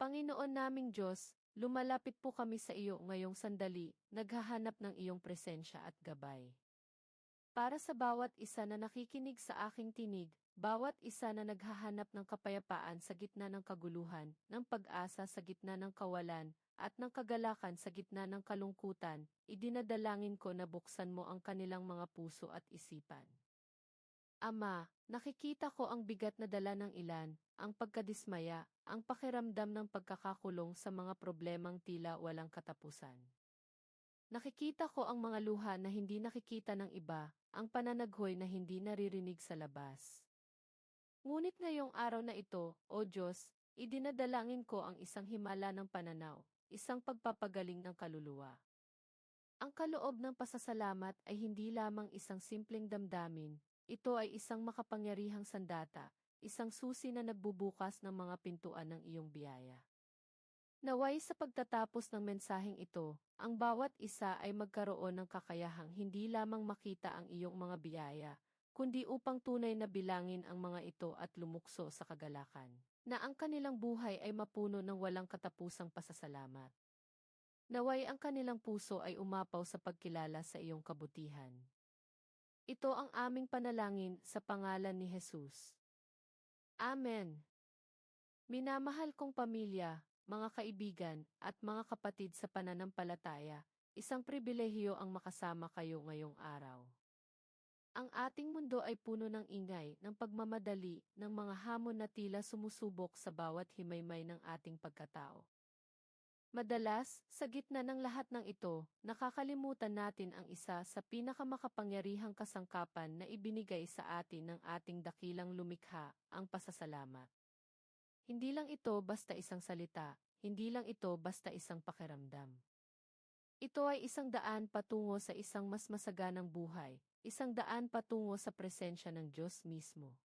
Panginoon naming Diyos, lumalapit po kami sa iyo ngayong sandali, naghahanap ng iyong presensya at gabay. Para sa bawat isa na nakikinig sa aking tinig, bawat isa na naghahanap ng kapayapaan sa gitna ng kaguluhan, ng pag-asa sa gitna ng kawalan, at ng kagalakan sa gitna ng kalungkutan, idinadalangin ko na buksan mo ang kanilang mga puso at isipan. Ama, nakikita ko ang bigat na dala ng ilan, ang pagkadismaya, ang pakiramdam ng pagkakakulong sa mga problemang tila walang katapusan. Nakikita ko ang mga luha na hindi nakikita ng iba, ang pananaghoy na hindi naririnig sa labas. Ngunit ngayong araw na ito, O Diyos, idinadalangin ko ang isang himala ng pananaw, isang pagpapagaling ng kaluluwa. Ang kaloob ng pasasalamat ay hindi lamang isang simpleng damdamin, ito ay isang makapangyarihang sandata, isang susi na nagbubukas ng mga pintuan ng iyong biyaya. Naway sa pagtatapos ng mensaheng ito, ang bawat isa ay magkaroon ng kakayahang hindi lamang makita ang iyong mga biyaya, kundi upang tunay na bilangin ang mga ito at lumukso sa kagalakan, na ang kanilang buhay ay mapuno ng walang katapusang pasasalamat. Naway ang kanilang puso ay umapaw sa pagkilala sa iyong kabutihan. Ito ang aming panalangin sa pangalan ni Jesus. Amen. Minamahal kong pamilya, mga kaibigan, at mga kapatid sa pananampalataya, isang pribilehiyo ang makasama kayo ngayong araw. Ang ating mundo ay puno ng ingay, ng pagmamadali, ng mga hamon na tila sumusubok sa bawat himaymay ng ating pagkatao. Madalas, sa gitna ng lahat ng ito, nakakalimutan natin ang isa sa pinakamakapangyarihang kasangkapan na ibinigay sa atin ng ating dakilang lumikha, ang pasasalamat. Hindi lang ito basta isang salita, hindi lang ito basta isang pakiramdam. Ito ay isang daan patungo sa isang mas masaganang buhay, isang daan patungo sa presensya ng Diyos mismo.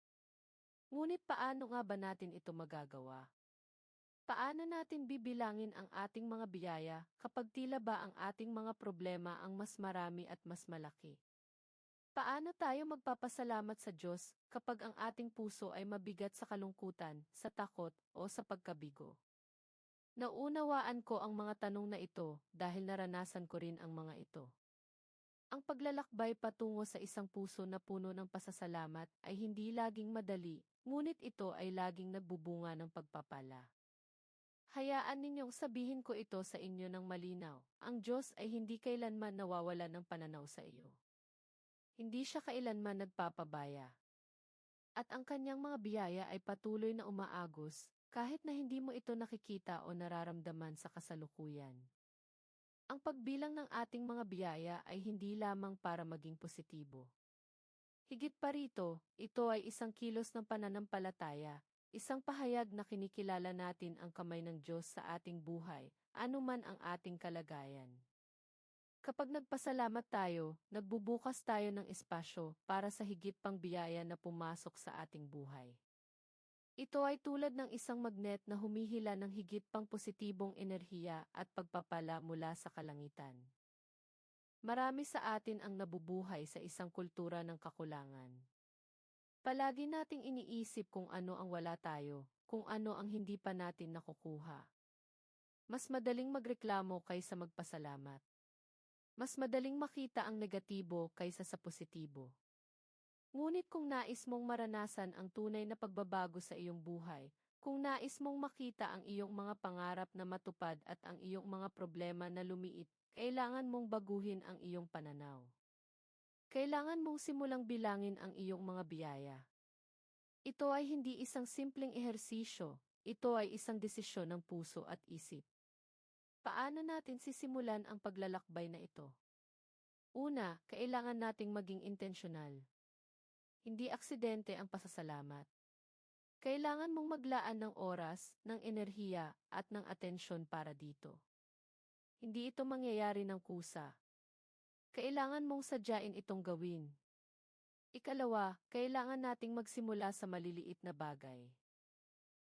Ngunit paano nga ba natin ito magagawa? Paano natin bibilangin ang ating mga biyaya kapag tila ba ang ating mga problema ang mas marami at mas malaki? Paano tayo magpapasalamat sa Diyos kapag ang ating puso ay mabigat sa kalungkutan, sa takot, o sa pagkabigo? Naunawaan ko ang mga tanong na ito dahil naranasan ko rin ang mga ito. Ang paglalakbay patungo sa isang puso na puno ng pasasalamat ay hindi laging madali, ngunit ito ay laging nagbubunga ng pagpapala. Hayaan ninyong sabihin ko ito sa inyo ng malinaw, ang Diyos ay hindi kailanman nawawala ng pananaw sa iyo. Hindi siya kailanman nagpapabaya. At ang kanyang mga biyaya ay patuloy na umaagos, kahit na hindi mo ito nakikita o nararamdaman sa kasalukuyan. Ang pagbilang ng ating mga biyaya ay hindi lamang para maging positibo. Higit pa rito, ito ay isang kilos ng pananampalataya, Isang pahayag na kinikilala natin ang kamay ng Diyos sa ating buhay, anuman ang ating kalagayan. Kapag nagpasalamat tayo, nagbubukas tayo ng espasyo para sa higit pang biyaya na pumasok sa ating buhay. Ito ay tulad ng isang magnet na humihila ng higit pang positibong enerhiya at pagpapala mula sa kalangitan. Marami sa atin ang nabubuhay sa isang kultura ng kakulangan. Palagi nating iniisip kung ano ang wala tayo, kung ano ang hindi pa natin nakukuha. Mas madaling magreklamo kaysa magpasalamat. Mas madaling makita ang negatibo kaysa sa positibo. Ngunit kung nais mong maranasan ang tunay na pagbabago sa iyong buhay, kung nais mong makita ang iyong mga pangarap na matupad at ang iyong mga problema na lumiit, kailangan mong baguhin ang iyong pananaw. Kailangan mong simulang bilangin ang iyong mga biyaya. Ito ay hindi isang simpleng ehersisyo, ito ay isang desisyon ng puso at isip. Paano natin sisimulan ang paglalakbay na ito? Una, kailangan nating maging intensyonal. Hindi aksidente ang pasasalamat. Kailangan mong maglaan ng oras, ng enerhiya, at ng atensyon para dito. Hindi ito mangyayari ng kusa, kailangan mong sadyain itong gawin. Ikalawa, kailangan nating magsimula sa maliliit na bagay.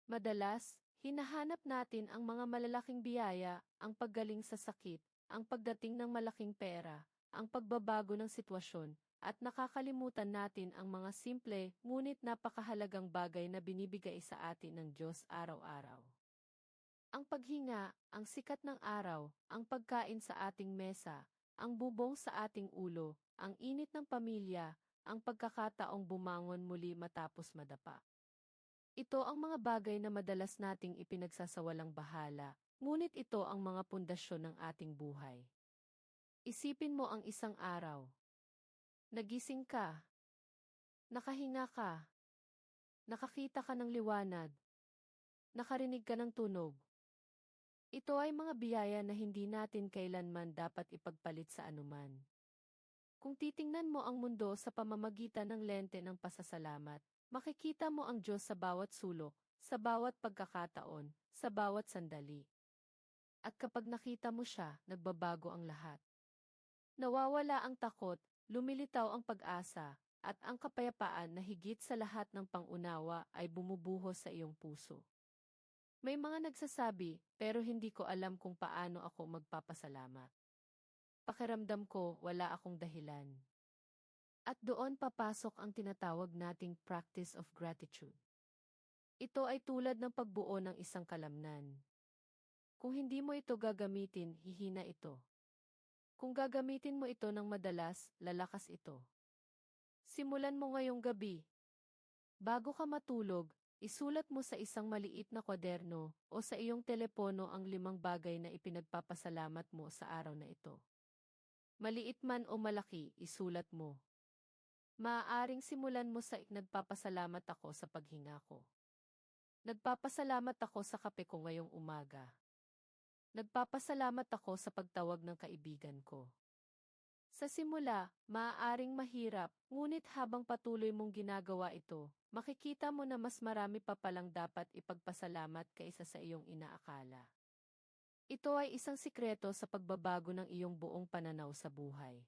Madalas, hinahanap natin ang mga malalaking biyaya, ang paggaling sa sakit, ang pagdating ng malaking pera, ang pagbabago ng sitwasyon, at nakakalimutan natin ang mga simple ngunit napakahalagang bagay na binibigay sa atin ng Diyos araw-araw. Ang paghinga, ang sikat ng araw, ang pagkain sa ating mesa, ang bubong sa ating ulo, ang init ng pamilya, ang pagkakataong bumangon muli matapos madapa. Ito ang mga bagay na madalas nating ipinagsasawalang bahala, ngunit ito ang mga pundasyon ng ating buhay. Isipin mo ang isang araw. Nagising ka. Nakahinga ka. Nakakita ka ng liwanag. Nakarinig ka ng tunog. Ito ay mga biyaya na hindi natin kailanman dapat ipagpalit sa anuman. Kung titingnan mo ang mundo sa pamamagitan ng lente ng pasasalamat, makikita mo ang Diyos sa bawat sulok, sa bawat pagkakataon, sa bawat sandali. At kapag nakita mo siya, nagbabago ang lahat. Nawawala ang takot, lumilitaw ang pag-asa, at ang kapayapaan na higit sa lahat ng pangunawa ay bumubuhos sa iyong puso. May mga nagsasabi, pero hindi ko alam kung paano ako magpapasalamat. Pakiramdam ko, wala akong dahilan. At doon papasok ang tinatawag nating practice of gratitude. Ito ay tulad ng pagbuo ng isang kalamnan. Kung hindi mo ito gagamitin, hihina ito. Kung gagamitin mo ito ng madalas, lalakas ito. Simulan mo ngayong gabi. Bago ka matulog, Isulat mo sa isang maliit na kwaderno o sa iyong telepono ang limang bagay na ipinagpapasalamat mo sa araw na ito. Maliit man o malaki, isulat mo. Maaaring simulan mo sa nagpapasalamat ako sa paghinga ko. Nagpapasalamat ako sa kape ko ngayong umaga. Nagpapasalamat ako sa pagtawag ng kaibigan ko. Sa simula, maaaring mahirap, ngunit habang patuloy mong ginagawa ito, makikita mo na mas marami pa palang dapat ipagpasalamat kaysa sa iyong inaakala. Ito ay isang sikreto sa pagbabago ng iyong buong pananaw sa buhay.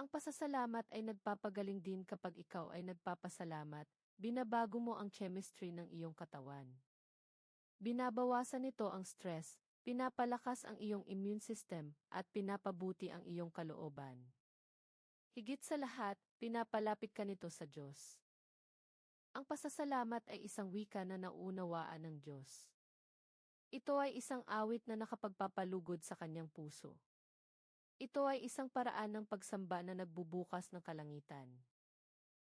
Ang pasasalamat ay nagpapagaling din kapag ikaw ay nagpapasalamat, binabago mo ang chemistry ng iyong katawan. Binabawasan nito ang stress, pinapalakas ang iyong immune system, at pinapabuti ang iyong kalooban. Higit sa lahat, pinapalapit ka nito sa Diyos. Ang pasasalamat ay isang wika na nauunawaan ng Diyos. Ito ay isang awit na nakapagpapalugod sa kanyang puso. Ito ay isang paraan ng pagsamba na nagbubukas ng kalangitan.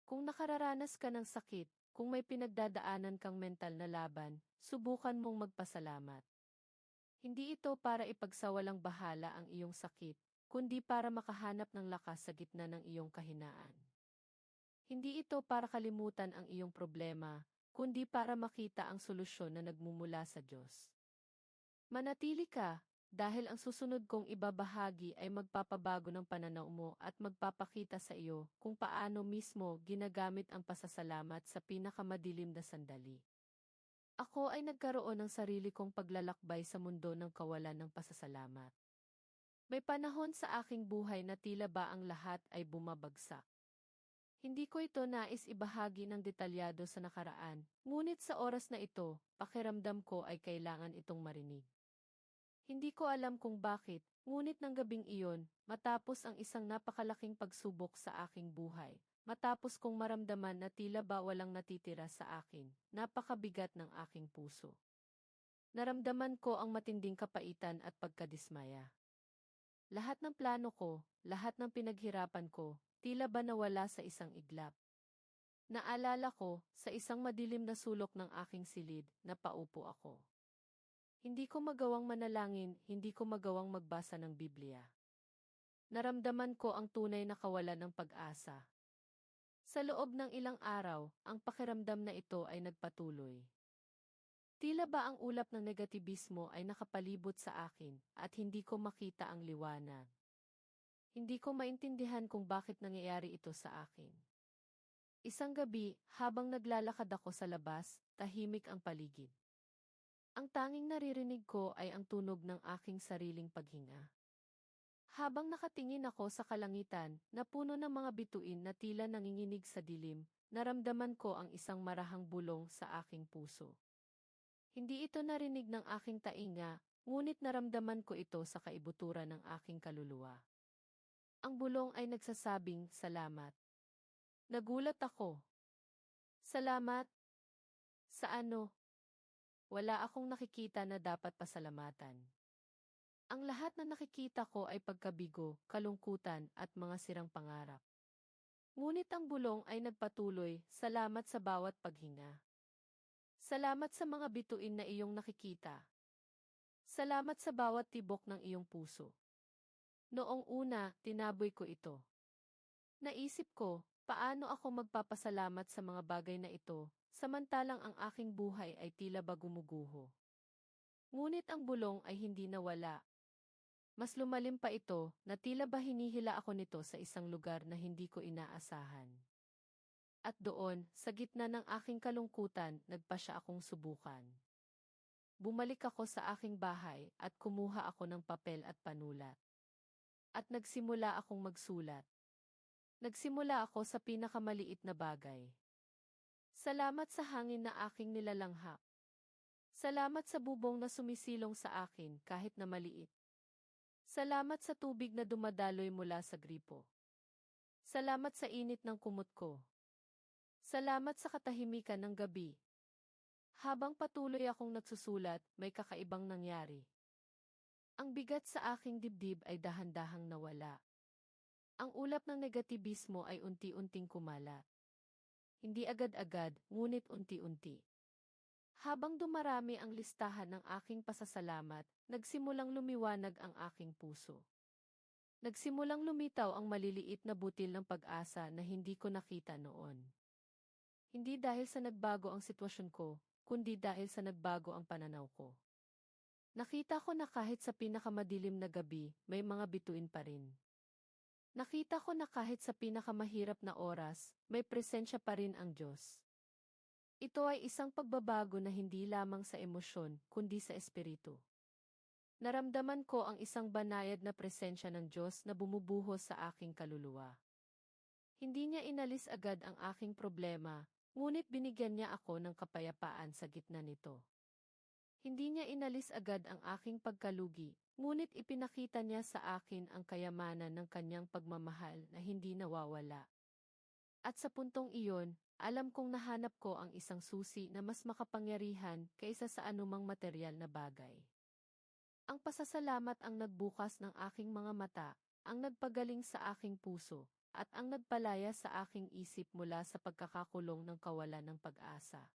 Kung nakararanas ka ng sakit, kung may pinagdadaanan kang mental na laban, subukan mong magpasalamat. Hindi ito para ipagsawalang bahala ang iyong sakit, kundi para makahanap ng lakas sa gitna ng iyong kahinaan. Hindi ito para kalimutan ang iyong problema, kundi para makita ang solusyon na nagmumula sa Diyos. Manatili ka, dahil ang susunod kong ibabahagi ay magpapabago ng pananaw mo at magpapakita sa iyo kung paano mismo ginagamit ang pasasalamat sa pinakamadilim na sandali. Ako ay nagkaroon ng sarili kong paglalakbay sa mundo ng kawalan ng pasasalamat. May panahon sa aking buhay na tila ba ang lahat ay bumabagsak. Hindi ko ito nais ibahagi ng detalyado sa nakaraan, ngunit sa oras na ito, pakiramdam ko ay kailangan itong marinig. Hindi ko alam kung bakit, ngunit ng gabing iyon, matapos ang isang napakalaking pagsubok sa aking buhay, matapos kong maramdaman na tila ba walang natitira sa akin, napakabigat ng aking puso. Naramdaman ko ang matinding kapaitan at pagkadismaya. Lahat ng plano ko, lahat ng pinaghirapan ko, tila ba nawala sa isang iglap. Naalala ko, sa isang madilim na sulok ng aking silid, na paupo ako. Hindi ko magawang manalangin, hindi ko magawang magbasa ng Biblia. Naramdaman ko ang tunay na kawalan ng pag-asa. Sa loob ng ilang araw, ang pakiramdam na ito ay nagpatuloy. Tila ba ang ulap ng negatibismo ay nakapalibot sa akin at hindi ko makita ang liwanag. Hindi ko maintindihan kung bakit nangyayari ito sa akin. Isang gabi, habang naglalakad ako sa labas, tahimik ang paligid. Ang tanging naririnig ko ay ang tunog ng aking sariling paghinga. Habang nakatingin ako sa kalangitan, na puno ng mga bituin na tila nanginginig sa dilim, naramdaman ko ang isang marahang bulong sa aking puso. Hindi ito narinig ng aking tainga, ngunit naramdaman ko ito sa kaibuturan ng aking kaluluwa. Ang bulong ay nagsasabing, salamat. Nagulat ako. Salamat? Sa ano? wala akong nakikita na dapat pasalamatan. Ang lahat na nakikita ko ay pagkabigo, kalungkutan, at mga sirang pangarap. Ngunit ang bulong ay nagpatuloy, salamat sa bawat paghinga. Salamat sa mga bituin na iyong nakikita. Salamat sa bawat tibok ng iyong puso. Noong una, tinaboy ko ito. Naisip ko, paano ako magpapasalamat sa mga bagay na ito, samantalang ang aking buhay ay tila ba gumuguho. Ngunit ang bulong ay hindi nawala. Mas lumalim pa ito, na tila ba hinihila ako nito sa isang lugar na hindi ko inaasahan. At doon, sa gitna ng aking kalungkutan, nagpa siya akong subukan. Bumalik ako sa aking bahay at kumuha ako ng papel at panulat. At nagsimula akong magsulat. Nagsimula ako sa pinakamaliit na bagay. Salamat sa hangin na aking nilalanghap. Salamat sa bubong na sumisilong sa akin kahit na maliit. Salamat sa tubig na dumadaloy mula sa gripo. Salamat sa init ng kumot ko. Salamat sa katahimikan ng gabi. Habang patuloy akong nagsusulat, may kakaibang nangyari. Ang bigat sa aking dibdib ay dahan-dahang nawala. Ang ulap ng negatibismo ay unti-unting kumalat. Hindi agad-agad, ngunit unti-unti. Habang dumarami ang listahan ng aking pasasalamat, nagsimulang lumiwanag ang aking puso. Nagsimulang lumitaw ang maliliit na butil ng pag-asa na hindi ko nakita noon. Hindi dahil sa nagbago ang sitwasyon ko, kundi dahil sa nagbago ang pananaw ko. Nakita ko na kahit sa pinakamadilim na gabi, may mga bituin pa rin. Nakita ko na kahit sa pinakamahirap na oras, may presensya pa rin ang Diyos. Ito ay isang pagbabago na hindi lamang sa emosyon, kundi sa espiritu. Naramdaman ko ang isang banayad na presensya ng Diyos na bumubuhos sa aking kaluluwa. Hindi niya inalis agad ang aking problema, ngunit binigyan niya ako ng kapayapaan sa gitna nito. Hindi niya inalis agad ang aking pagkalugi, ngunit ipinakita niya sa akin ang kayamanan ng kanyang pagmamahal na hindi nawawala. At sa puntong iyon, alam kong nahanap ko ang isang susi na mas makapangyarihan kaysa sa anumang material na bagay. Ang pasasalamat ang nagbukas ng aking mga mata, ang nagpagaling sa aking puso, at ang nagpalaya sa aking isip mula sa pagkakakulong ng kawalan ng pag-asa.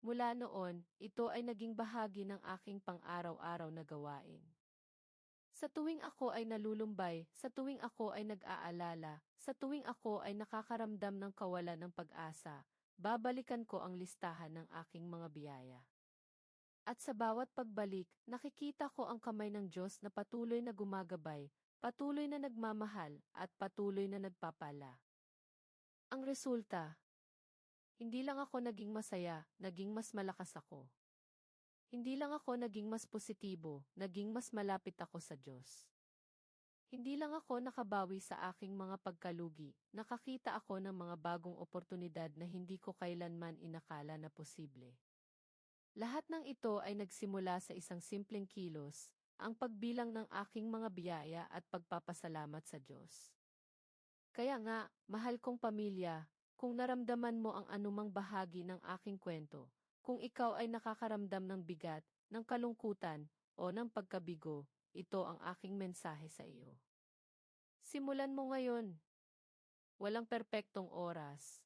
Mula noon, ito ay naging bahagi ng aking pang-araw-araw na gawain. Sa tuwing ako ay nalulumbay, sa tuwing ako ay nag-aalala, sa tuwing ako ay nakakaramdam ng kawalan ng pag-asa, babalikan ko ang listahan ng aking mga biyaya. At sa bawat pagbalik, nakikita ko ang kamay ng Diyos na patuloy na gumagabay, patuloy na nagmamahal, at patuloy na nagpapala. Ang resulta, hindi lang ako naging masaya, naging mas malakas ako. Hindi lang ako naging mas positibo, naging mas malapit ako sa Diyos. Hindi lang ako nakabawi sa aking mga pagkalugi, nakakita ako ng mga bagong oportunidad na hindi ko kailanman inakala na posible. Lahat ng ito ay nagsimula sa isang simpleng kilos, ang pagbilang ng aking mga biyaya at pagpapasalamat sa Diyos. Kaya nga, mahal kong pamilya, kung naramdaman mo ang anumang bahagi ng aking kwento, kung ikaw ay nakakaramdam ng bigat, ng kalungkutan, o ng pagkabigo, ito ang aking mensahe sa iyo. Simulan mo ngayon. Walang perpektong oras.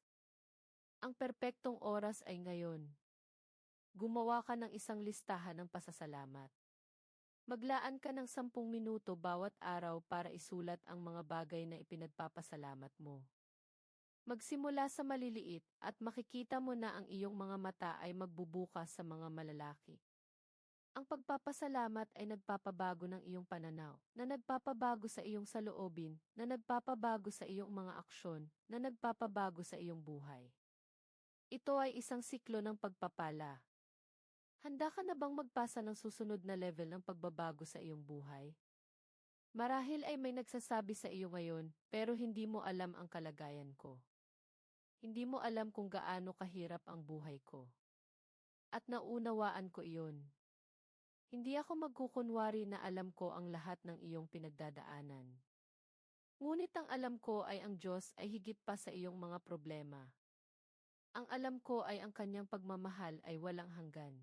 Ang perpektong oras ay ngayon. Gumawa ka ng isang listahan ng pasasalamat. Maglaan ka ng sampung minuto bawat araw para isulat ang mga bagay na ipinagpapasalamat mo. Magsimula sa maliliit at makikita mo na ang iyong mga mata ay magbubukas sa mga malalaki. Ang pagpapasalamat ay nagpapabago ng iyong pananaw, na nagpapabago sa iyong saloobin, na nagpapabago sa iyong mga aksyon, na nagpapabago sa iyong buhay. Ito ay isang siklo ng pagpapala. Handa ka na bang magpasa ng susunod na level ng pagbabago sa iyong buhay? Marahil ay may nagsasabi sa iyo ngayon, pero hindi mo alam ang kalagayan ko. Hindi mo alam kung gaano kahirap ang buhay ko. At naunawaan ko iyon. Hindi ako magkukunwari na alam ko ang lahat ng iyong pinagdadaanan. Ngunit ang alam ko ay ang Diyos ay higit pa sa iyong mga problema. Ang alam ko ay ang kanyang pagmamahal ay walang hanggan.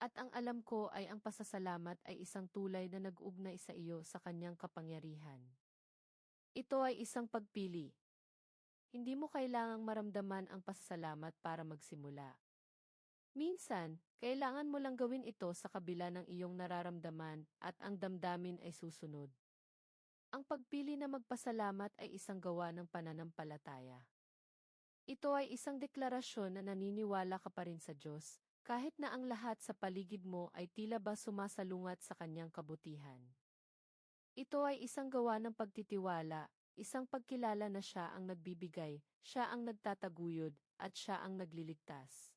At ang alam ko ay ang pasasalamat ay isang tulay na nag-ugnay sa iyo sa kanyang kapangyarihan. Ito ay isang pagpili. Hindi mo kailangang maramdaman ang pasasalamat para magsimula. Minsan, kailangan mo lang gawin ito sa kabila ng iyong nararamdaman at ang damdamin ay susunod. Ang pagpili na magpasalamat ay isang gawa ng pananampalataya. Ito ay isang deklarasyon na naniniwala ka pa rin sa Diyos, kahit na ang lahat sa paligid mo ay tila ba sumasalungat sa kanyang kabutihan. Ito ay isang gawa ng pagtitiwala, isang pagkilala na siya ang nagbibigay, siya ang nagtataguyod, at siya ang nagliligtas.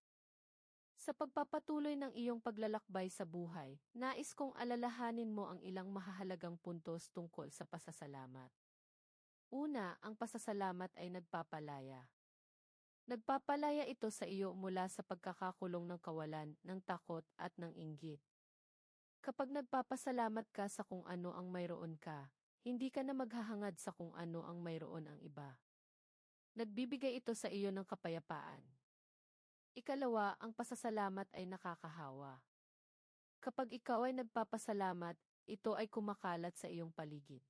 Sa pagpapatuloy ng iyong paglalakbay sa buhay, nais kong alalahanin mo ang ilang mahahalagang puntos tungkol sa pasasalamat. Una, ang pasasalamat ay nagpapalaya. Nagpapalaya ito sa iyo mula sa pagkakakulong ng kawalan, ng takot at ng inggit. Kapag nagpapasalamat ka sa kung ano ang mayroon ka, hindi ka na maghahangad sa kung ano ang mayroon ang iba. Nagbibigay ito sa iyo ng kapayapaan. Ikalawa, ang pasasalamat ay nakakahawa. Kapag ikaw ay nagpapasalamat, ito ay kumakalat sa iyong paligid.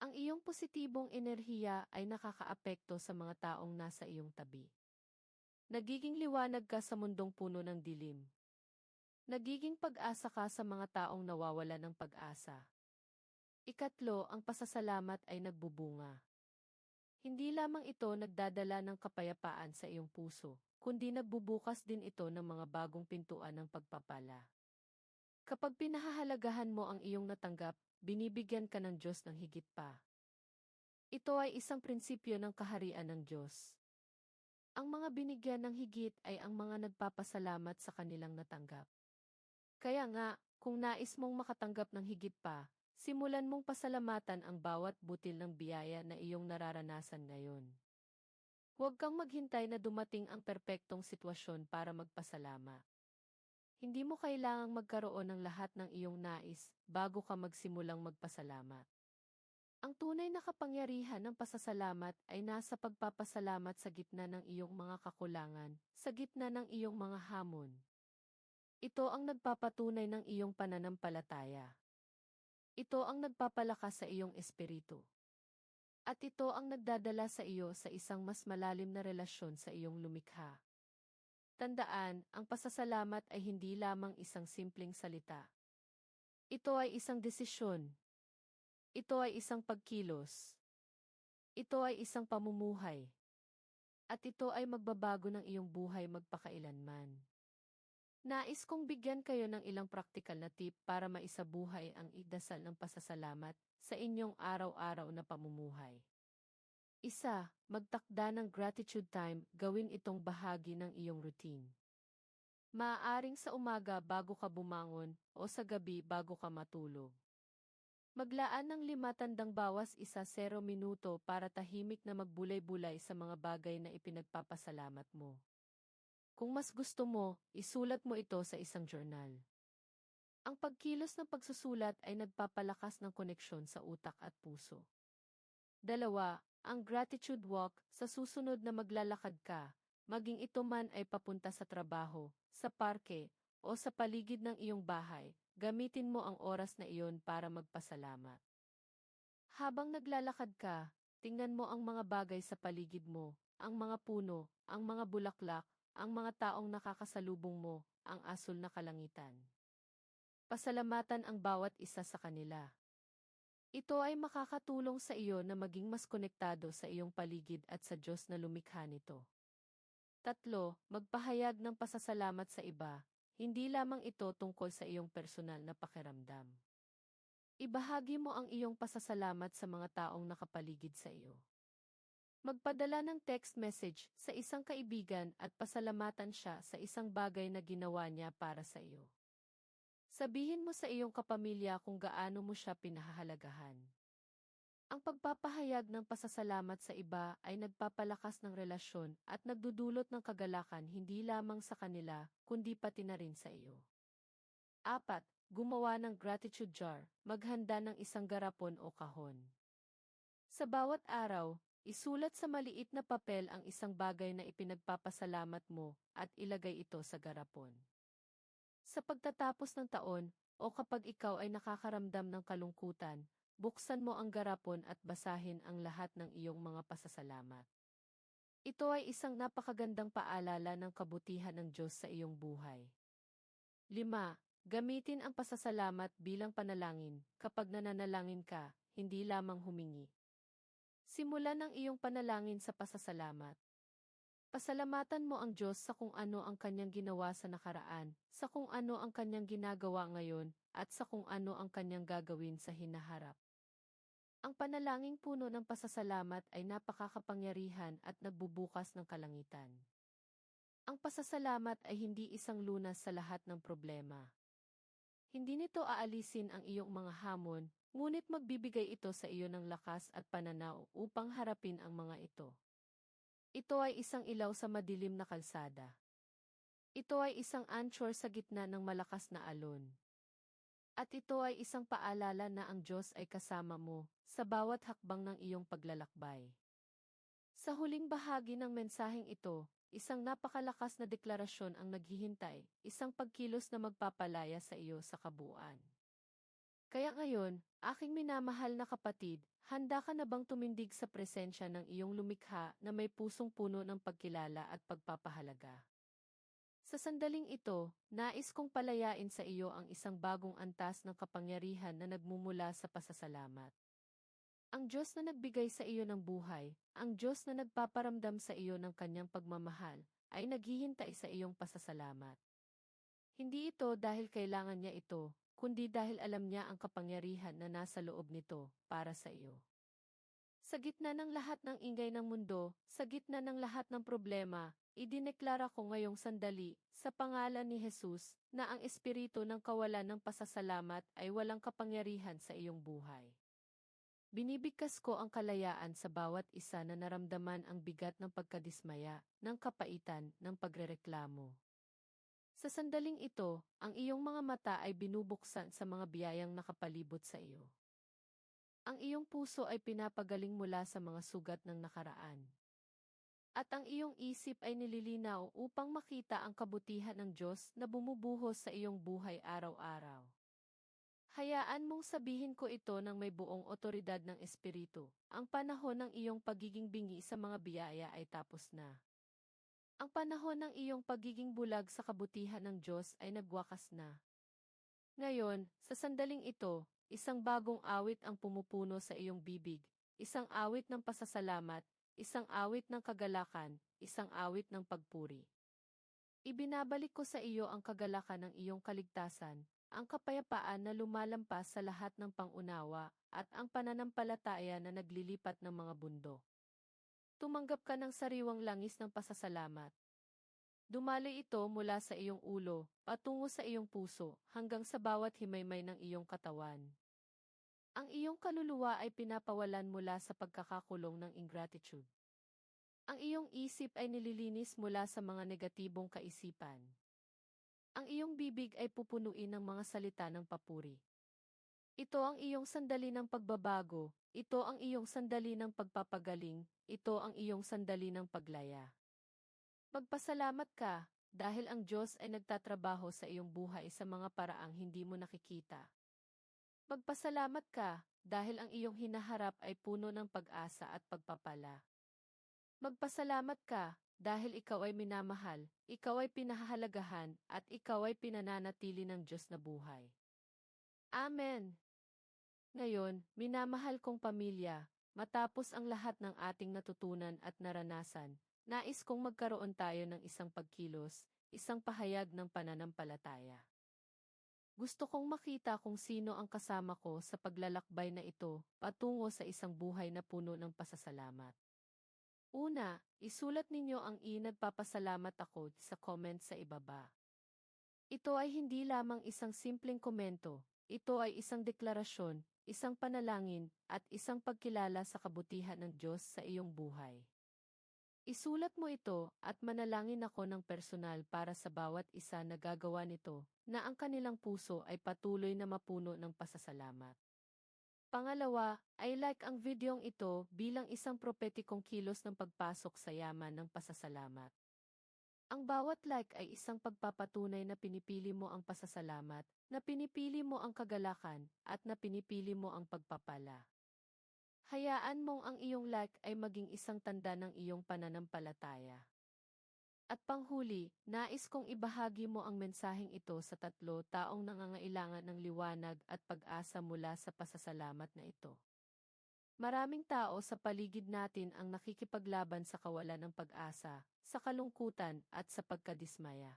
Ang iyong positibong enerhiya ay nakakaapekto sa mga taong nasa iyong tabi. Nagiging liwanag ka sa mundong puno ng dilim. Nagiging pag-asa ka sa mga taong nawawala ng pag-asa. Ikatlo, ang pasasalamat ay nagbubunga. Hindi lamang ito nagdadala ng kapayapaan sa iyong puso, kundi nagbubukas din ito ng mga bagong pintuan ng pagpapala. Kapag pinahahalagahan mo ang iyong natanggap, binibigyan ka ng Diyos ng higit pa. Ito ay isang prinsipyo ng kaharian ng Diyos. Ang mga binigyan ng higit ay ang mga nagpapasalamat sa kanilang natanggap. Kaya nga, kung nais mong makatanggap ng higit pa, simulan mong pasalamatan ang bawat butil ng biyaya na iyong nararanasan ngayon. Huwag kang maghintay na dumating ang perpektong sitwasyon para magpasalamat. Hindi mo kailangang magkaroon ng lahat ng iyong nais bago ka magsimulang magpasalamat. Ang tunay na kapangyarihan ng pasasalamat ay nasa pagpapasalamat sa gitna ng iyong mga kakulangan, sa gitna ng iyong mga hamon. Ito ang nagpapatunay ng iyong pananampalataya. Ito ang nagpapalakas sa iyong espiritu. At ito ang nagdadala sa iyo sa isang mas malalim na relasyon sa iyong lumikha. Tandaan, ang pasasalamat ay hindi lamang isang simpleng salita. Ito ay isang desisyon. Ito ay isang pagkilos. Ito ay isang pamumuhay. At ito ay magbabago ng iyong buhay magpakailanman. Nais kong bigyan kayo ng ilang praktikal na tip para maisabuhay ang idasal ng pasasalamat sa inyong araw-araw na pamumuhay. Isa, magtakda ng gratitude time, gawin itong bahagi ng iyong routine. Maaaring sa umaga bago ka bumangon o sa gabi bago ka matulog. Maglaan ng lima tandang bawas isa zero minuto para tahimik na magbulay-bulay sa mga bagay na ipinagpapasalamat mo. Kung mas gusto mo, isulat mo ito sa isang journal. Ang pagkilos ng pagsusulat ay nagpapalakas ng koneksyon sa utak at puso. Dalawa, ang gratitude walk, sa susunod na maglalakad ka, maging ito man ay papunta sa trabaho, sa parke, o sa paligid ng iyong bahay, gamitin mo ang oras na iyon para magpasalamat. Habang naglalakad ka, tingnan mo ang mga bagay sa paligid mo, ang mga puno, ang mga bulaklak, ang mga taong nakakasalubong mo, ang asul na kalangitan. Pasalamatan ang bawat isa sa kanila. Ito ay makakatulong sa iyo na maging mas konektado sa iyong paligid at sa Diyos na lumikha nito. Tatlo, magpahayag ng pasasalamat sa iba, hindi lamang ito tungkol sa iyong personal na pakiramdam. Ibahagi mo ang iyong pasasalamat sa mga taong nakapaligid sa iyo. Magpadala ng text message sa isang kaibigan at pasalamatan siya sa isang bagay na ginawa niya para sa iyo. Sabihin mo sa iyong kapamilya kung gaano mo siya pinahahalagahan. Ang pagpapahayag ng pasasalamat sa iba ay nagpapalakas ng relasyon at nagdudulot ng kagalakan hindi lamang sa kanila, kundi pati na rin sa iyo. Apat, gumawa ng gratitude jar, maghanda ng isang garapon o kahon. Sa bawat araw, isulat sa maliit na papel ang isang bagay na ipinagpapasalamat mo at ilagay ito sa garapon. Sa pagtatapos ng taon, o kapag ikaw ay nakakaramdam ng kalungkutan, buksan mo ang garapon at basahin ang lahat ng iyong mga pasasalamat. Ito ay isang napakagandang paalala ng kabutihan ng Diyos sa iyong buhay. 5. Gamitin ang pasasalamat bilang panalangin kapag nananalangin ka, hindi lamang humingi. Simulan ang iyong panalangin sa pasasalamat. Pasalamatan mo ang Diyos sa kung ano ang kanyang ginawa sa nakaraan, sa kung ano ang kanyang ginagawa ngayon, at sa kung ano ang kanyang gagawin sa hinaharap. Ang panalangin puno ng pasasalamat ay napakakapangyarihan at nagbubukas ng kalangitan. Ang pasasalamat ay hindi isang lunas sa lahat ng problema. Hindi nito aalisin ang iyong mga hamon, ngunit magbibigay ito sa iyo ng lakas at pananaw upang harapin ang mga ito. Ito ay isang ilaw sa madilim na kalsada. Ito ay isang anchor sa gitna ng malakas na alon. At ito ay isang paalala na ang Diyos ay kasama mo sa bawat hakbang ng iyong paglalakbay. Sa huling bahagi ng mensaheng ito, isang napakalakas na deklarasyon ang naghihintay, isang pagkilos na magpapalaya sa iyo sa kabuuan. Kaya ngayon, aking minamahal na kapatid, handa ka na bang tumindig sa presensya ng iyong lumikha na may pusong puno ng pagkilala at pagpapahalaga? Sa sandaling ito, nais kong palayain sa iyo ang isang bagong antas ng kapangyarihan na nagmumula sa pasasalamat. Ang Diyos na nagbigay sa iyo ng buhay, ang Diyos na nagpaparamdam sa iyo ng kanyang pagmamahal, ay naghihintay sa iyong pasasalamat. Hindi ito dahil kailangan niya ito, kundi dahil alam niya ang kapangyarihan na nasa loob nito para sa iyo. Sa gitna ng lahat ng ingay ng mundo, sa gitna ng lahat ng problema, Idineklara ko ngayong sandali, sa pangalan ni Jesus, na ang espiritu ng kawalan ng pasasalamat ay walang kapangyarihan sa iyong buhay. Binibigkas ko ang kalayaan sa bawat isa na naramdaman ang bigat ng pagkadismaya, ng kapaitan, ng pagrereklamo. Sa sandaling ito, ang iyong mga mata ay binubuksan sa mga biyayang nakapalibot sa iyo. Ang iyong puso ay pinapagaling mula sa mga sugat ng nakaraan at ang iyong isip ay nililinaw upang makita ang kabutihan ng Diyos na bumubuhos sa iyong buhay araw-araw. Hayaan mong sabihin ko ito ng may buong otoridad ng Espiritu. Ang panahon ng iyong pagiging bingi sa mga biyaya ay tapos na. Ang panahon ng iyong pagiging bulag sa kabutihan ng Diyos ay nagwakas na. Ngayon, sa sandaling ito, isang bagong awit ang pumupuno sa iyong bibig, isang awit ng pasasalamat, isang awit ng kagalakan, isang awit ng pagpuri. Ibinabalik ko sa iyo ang kagalakan ng iyong kaligtasan, ang kapayapaan na lumalampas sa lahat ng pangunawa, at ang pananampalataya na naglilipat ng mga bundo. Tumanggap ka ng sariwang langis ng pasasalamat. Dumaloy ito mula sa iyong ulo, patungo sa iyong puso, hanggang sa bawat himaymay ng iyong katawan. Ang iyong kaluluwa ay pinapawalan mula sa pagkakakulong ng ingratitude. Ang iyong isip ay nililinis mula sa mga negatibong kaisipan. Ang iyong bibig ay pupunuin ng mga salita ng papuri. Ito ang iyong sandali ng pagbabago, ito ang iyong sandali ng pagpapagaling, ito ang iyong sandali ng paglaya. Magpasalamat ka, dahil ang Diyos ay nagtatrabaho sa iyong buhay sa mga paraang hindi mo nakikita. Magpasalamat ka, dahil ang iyong hinaharap ay puno ng pag-asa at pagpapala. Magpasalamat ka, dahil ikaw ay minamahal, ikaw ay pinahahalagahan, at ikaw ay pinananatili ng Diyos na buhay. Amen. Ngayon, minamahal kong pamilya, matapos ang lahat ng ating natutunan at naranasan, nais kong magkaroon tayo ng isang pagkilos, isang pahayag ng pananampalataya. Gusto kong makita kung sino ang kasama ko sa paglalakbay na ito patungo sa isang buhay na puno ng pasasalamat. Una, isulat ninyo ang i-nagpapasalamat ako sa comment sa ibaba. Ito ay hindi lamang isang simpleng komento, ito ay isang deklarasyon, isang panalangin, at isang pagkilala sa kabutihan ng Diyos sa iyong buhay. Isulat mo ito at manalangin ako ng personal para sa bawat isa na gagawa nito na ang kanilang puso ay patuloy na mapuno ng pasasalamat. Pangalawa, ay like ang videong ito bilang isang propetikong kilos ng pagpasok sa yaman ng pasasalamat. Ang bawat like ay isang pagpapatunay na pinipili mo ang pasasalamat, na pinipili mo ang kagalakan, at na pinipili mo ang pagpapala. Hayaan mong ang iyong like ay maging isang tanda ng iyong pananampalataya. At panghuli, nais kong ibahagi mo ang mensaheng ito sa tatlo taong nangangailangan ng liwanag at pag-asa mula sa pasasalamat na ito. Maraming tao sa paligid natin ang nakikipaglaban sa kawalan ng pag-asa, sa kalungkutan at sa pagkadismaya.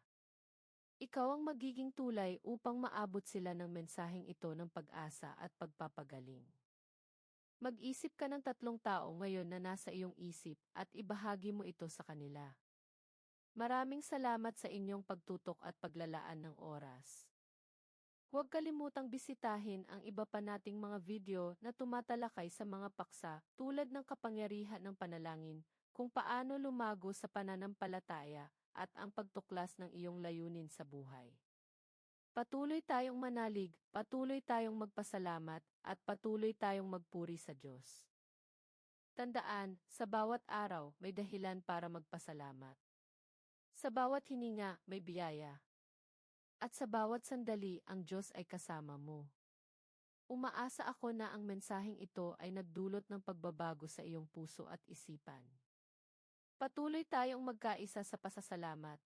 Ikaw ang magiging tulay upang maabot sila ng mensaheng ito ng pag-asa at pagpapagaling. Mag-isip ka ng tatlong tao ngayon na nasa iyong isip at ibahagi mo ito sa kanila. Maraming salamat sa inyong pagtutok at paglalaan ng oras. Huwag kalimutang bisitahin ang iba pa nating mga video na tumatalakay sa mga paksa tulad ng kapangyarihan ng panalangin, kung paano lumago sa pananampalataya, at ang pagtuklas ng iyong layunin sa buhay. Patuloy tayong manalig, patuloy tayong magpasalamat, at patuloy tayong magpuri sa Diyos. Tandaan, sa bawat araw may dahilan para magpasalamat. Sa bawat hininga may biyaya. At sa bawat sandali ang Diyos ay kasama mo. Umaasa ako na ang mensaheng ito ay nagdulot ng pagbabago sa iyong puso at isipan. Patuloy tayong magkaisa sa pasasalamat,